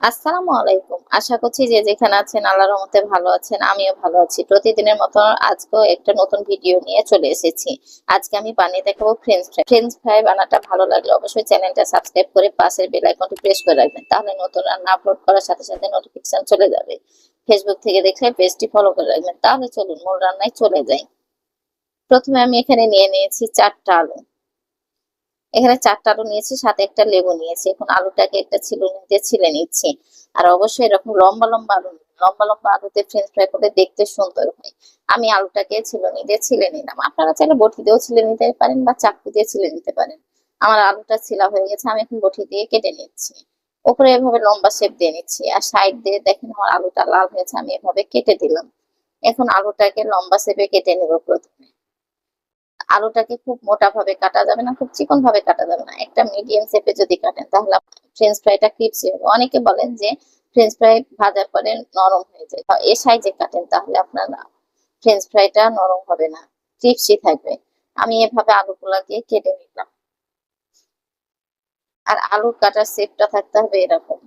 আসসালামু আলাইকুম। আশা করছি যে যেখানে আছেন আল্লাহর রহমতে ভালো আছেন, আমিও ভালো আছি। প্রতিদিনের মতো আজকেও একটা নতুন ভিডিও নিয়ে চলে এসেছি। আজকে আমি বানিয়ে দেখাবো ফ্রেঞ্চ ফ্রাই ফ্রেঞ্চ ফ্রাই বানাটা ভালো লাগলে অবশ্যই চ্যানেলটা সাবস্ক্রাইব করে পাশের বেল আইকনটি প্রেস করে রাখবেন। তাহলে নতুন রান্না আপলোড করার সাথে সাথে নোটিফিকেশন চলে যাবে। ফেসবুক থেকে দেখলে পেজটি ফলো করে রাখবেন। তাহলে চলুন মূল রান্নায় চলে যাই। প্রথমে আমি এখানে নিয়ে নিয়েছি চারটা আলু। এখানে চারটা আলু নিয়েছি, সাথে একটা লেবু নিয়েছি। এখন আলুটাকে একটা ছিলুনি দিয়ে ছিলে নিচ্ছি। আর অবশ্যই এরকম লম্বা লম্বা আলু, লম্বা লম্বা আলুতে ফ্রেঞ্চ ফ্রাই করলে দেখতে সুন্দর হয়। আমি আলুটাকে ছিলুনি দিয়ে ছিলে নিলাম। আপনারা চাইলে বটি দিয়েও ছিলে নিতে পারেন বা চাকু দিয়ে ছিলে নিতে পারেন। আমার আলুটা ছিলা হয়ে গেছে, আমি এখন বটি দিয়ে কেটে নিচ্ছি। ওপরে এভাবে লম্বা শেপ দিয়ে নিচ্ছি। আর সাইড দিয়ে দেখেন আমার আলুটা লাল হয়েছে, আমি এভাবে কেটে দিলাম। এখন আলুটাকে লম্বা শেপে কেটে নেব প্রথমে। আলুটাকে খুব মোটা ভাবে কাটা যাবে না, খুব চিকন ভাবে কাটা যাবে না। একটা মিডিয়াম শেপে যদি কাটেন, তাহলে ফ্রেঞ্চ ফ্রাইটা ক্রিপসি হবে। অনেকে বলেন যে ফ্রেঞ্চ ফ্রাই ভাজার পরে নরম হয়ে যায়। এ সাইজে কাটেন, তাহলে আপনার ফ্রেঞ্চ ফ্রাইটা নরম হবে না ক্রিপসি থাকবে। আমি এভাবে আলুগুলাকে কেটে নিলাম। আর আলুর কাটার শেপটা থাকতে হবে এরকম।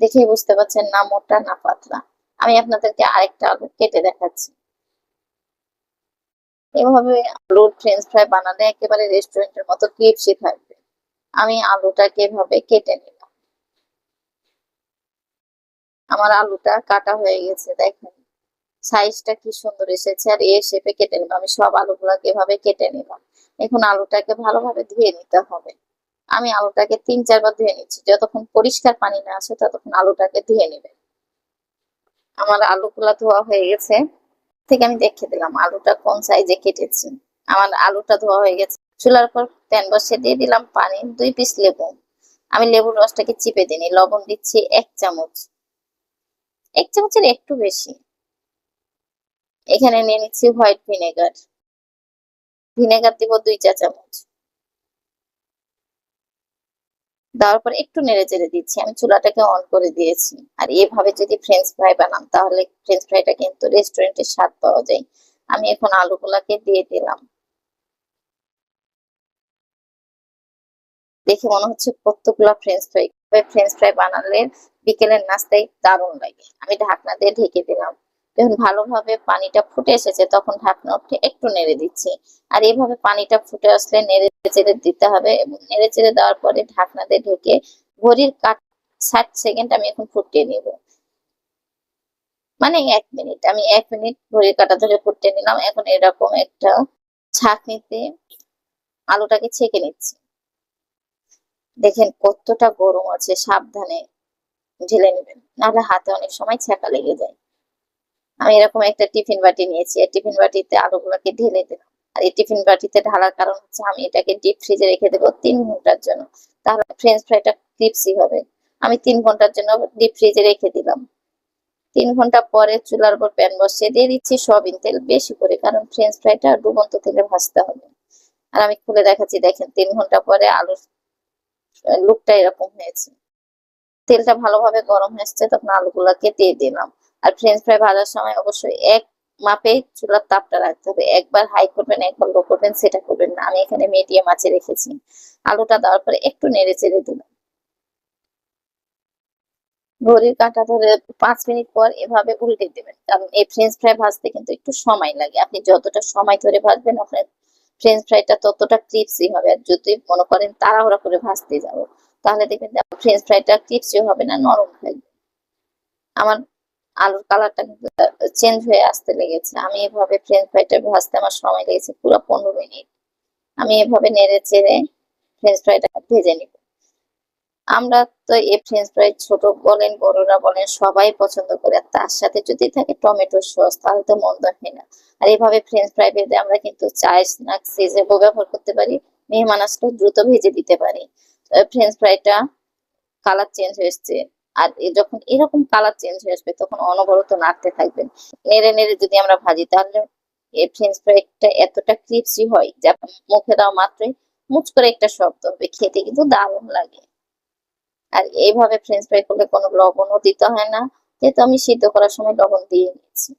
দেখেই বুঝতে পারছেন না মোটা না পাতলা। আমি আপনাদেরকে আরেকটা আলু কেটে দেখাচ্ছি। এভাবে আলুর ফ্রেঞ্চ ফ্রাই বানালে একেবারে রেস্টুরেন্টের মতো ক্রিপসি থাকবে। আমি আলুটাকে এভাবে কেটে নিলাম। আমার আলুটা কাটা হয়ে গেছে, দেখেন। সাইজটা কি সুন্দর এসেছে, আর এ শেপে কেটে নিলাম। আমি সব আলুগুলাকে এভাবে কেটে নিলাম। এখন আলুটাকে ভালোভাবে ধুয়ে নিতে হবে। আমি আলুটাকে তিন চারবার ধুয়ে নিচ্ছি। যতক্ষণ পরিষ্কার পানি না আসে, ততক্ষণ আলুটাকে ধুয়ে নেবেন। আমার আলুগুলা ধোয়া হয়ে গেছে। থেকে আমি দেখে দিলাম আলুটা কোন সাইজে কেটেছি। আমার আলুটা ধোয়া হয়ে গেছে। চুলার পর প্যান বসে দিয়ে দিলাম পানি, দুই পিস লেবু। আমি লেবুর রসটাকে চিপে দিনি লবণ দিচ্ছি এক চামচ। এক চামচের একটু বেশি। এখানে নিয়ে নিচ্ছি হোয়াইট ভিনেগার ভিনেগার দিব দুই চা চামচ। দেওয়ার পর একটু নেড়ে চেড়ে দিচ্ছি। আমি চুলাটাকে অন করে দিয়েছি। আর এভাবে যদি ফ্রেঞ্চ ফ্রাই বানাম, তাহলে ফ্রেঞ্চ ফ্রাইটা কিন্তু রেস্টুরেন্টের স্বাদ পাওয়া যায়। আমি এখন আলুগুলাকে দিয়ে দিলাম। দেখে মনে হচ্ছে কতগুলা ফ্রেঞ্চ ফ্রাই ফ্রেঞ্চ ফ্রাই বানালে বিকেলের নাস্তায় দারুণ লাগে। আমি ঢাকনা দিয়ে ঢেকে দিলাম। যখন ভালোভাবে পানিটা ফুটে এসেছে, তখন ঢাকনা উঠে একটু নেড়ে দিচ্ছি। আর এইভাবে পানিটা ফুটে আসলে নেড়ে চেড়ে দিতে হবে এবং নেড়ে চেড়ে দেওয়ার পরে ঢাকনা দিয়ে ঢেকে ঘড়ির কাট ষাট সেকেন্ড আমি এখন ফুটিয়ে নিব। মানে এক মিনিট, আমি এক মিনিট ঘড়ির কাটা ধরে ফুটিয়ে নিলাম। এখন এরকম একটা ছাঁকনিতে আলুটাকে ছেঁকে নিচ্ছি। দেখেন কতটা গরম আছে, সাবধানে ঢেলে নেবেন, নাহলে হাতে অনেক সময় ছ্যাঁকা লেগে যায়। আমি এরকম একটা টিফিন বাটি নিয়েছি। এই টিফিন বাটিতে আলুগুলোকে ঢেলে দিলাম। আর এই টিফিন বাটিতে ঢালার কারণ হচ্ছে আমি এটাকে ডিপ ফ্রিজে রেখে দেবো তিন ঘণ্টার জন্য। তাহলে ফ্রেঞ্চ ফ্রাইটা ক্রিপসি হবে। আমি তিন ঘণ্টার জন্য ডিপ ফ্রিজে রেখে দিলাম। তিন ঘণ্টা পরে চুলার উপর প্যান বসিয়ে দিয়ে দিচ্ছি সয়াবিন তেল বেশি করে, কারণ ফ্রেঞ্চ ফ্রাইটা ডুবন্ত তেলে ভাজতে হবে। আর আমি খুলে দেখাচ্ছি, দেখেন, তিন ঘণ্টা পরে আলুর লুকটা এরকম হয়েছে। তেলটা ভালোভাবে গরম হয়েছে তখন আলুগুলাকে দিয়ে দিলাম। আর ফ্রেঞ্চ ফ্রাই ভাজার সময় অবশ্যই এক মাপে চুলার তাপটা রাখতে হবে। একবার হাই করবেন, একবার লো করবেন, সেটা করবেন না। আমি এখানে মিডিয়াম আঁচে রেখেছি। আলুটা দেওয়ার পরে একটু নেড়ে চেড়ে দিলাম ঘড়ির কাঁটা ধরে পাঁচ মিনিট পর এভাবে উল্টে দেবেন। কারণ এই ফ্রেঞ্চ ফ্রাই ভাজতে কিন্তু একটু সময় লাগে। আপনি যতটা সময় ধরে ভাজবেন, আপনার ফ্রেঞ্চ ফ্রাইটা ততটা ক্রিপসি হবে। আর যদি মনে করেন তাড়াহুড়া করে ভাজতে যাব, তাহলে দেখবেন ফ্রেঞ্চ ফ্রাইটা ক্রিপসি হবে না, নরম থাকবে আমার আলুর কালারটা কিন্তু চেঞ্জ হয়ে আসতে লেগেছে। আমি এভাবে ফ্রেঞ্চ ফ্রাইটা ভাজতে আমার সময় লেগেছে পুরো পনেরো মিনিট। আমি এভাবে নেড়ে চেড়ে ফ্রেঞ্চ ফ্রাইটা ভেজে নিব। আমরা তো এই ফ্রেঞ্চ ফ্রাই ছোট বলেন, বড়রা বলেন, সবাই পছন্দ করে। আর তার সাথে যদি থাকে টমেটো সস, তাহলে তো মন্দ হয় না। আর এইভাবে ফ্রেঞ্চ ফ্রাই ভেজে আমরা কিন্তু চায় স্ন্যাক্স হিসেবেও ব্যবহার করতে পারি। মেহমান আসলে দ্রুত ভেজে দিতে পারি। ফ্রেঞ্চ ফ্রাইটা কালার চেঞ্জ হয়েছে। আর যখন এরকম কালার চেঞ্জ হয়ে আসবে, তখন অনবরত নাড়তে থাকবেন। নেড়ে নেড়ে যদি আমরা ভাজি, তাহলে এই ফ্রেঞ্চ ফ্রাইটা এতটা ক্রিপসি হয় যা মুখে দেওয়া মাত্রই মুচ করে একটা শব্দ হবে। খেতে কিন্তু দারুণ লাগে। আর এইভাবে ফ্রেঞ্চ ফ্রাই করলে কোনো লবণও দিতে হয় না। যেহেতু আমি সিদ্ধ করার সময় লবণ দিয়ে নিচ্ছি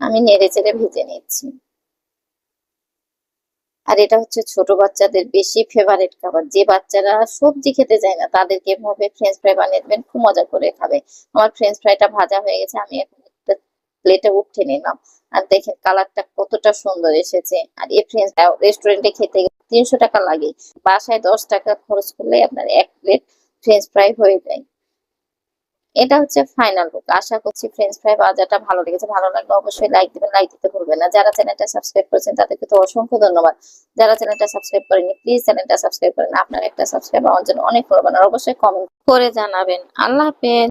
আমি নেড়ে চেড়ে ভেজে নিচ্ছি আর এটা হচ্ছে ছোট বাচ্চাদের বেশি ফেভারিট খাবার। যে বাচ্চারা সবজি খেতে চায় না, তাদেরকে এভাবে ফ্রেঞ্চ ফ্রাই বানিয়ে দেবেন, খুব মজা করে খাবে। আমার ফ্রেঞ্চ ফ্রাইটা ভাজা হয়ে গেছে, আমি এখন একটা প্লেটে উঠে নিলাম। আর দেখেন কালারটা কতটা সুন্দর এসেছে। আর এই ফ্রেঞ্চ রেস্টুরেন্টে খেতে তিনশো টাকা লাগে। বাসায় দশ টাকা খরচ করলে আপনার এক প্লেট ফ্রেঞ্চ ফ্রাই হয়ে যায়। এটা হচ্ছে ফাইনাল লুক আশা করছি ফ্রেঞ্চ ফ্রাই বাজারটা ভালো লেগেছে। ভালো লাগলে অবশ্যই লাইক দিবেন লাইক দিতে ভুলবেন না। যারা চ্যানেলটা সাবস্ক্রাইব করেছেন তাদেরকে তো অসংখ্য ধন্যবাদ। যারা চ্যানেলটা সাবস্ক্রাইব করেনি প্লিজ চ্যানেলটা সাবস্ক্রাইব করেন। আপনার একটা সাবস্ক্রাইব আমার জন্য অনেক আর অবশ্যই কমেন্ট করে জানাবেন। আল্লাহ হাফেজ।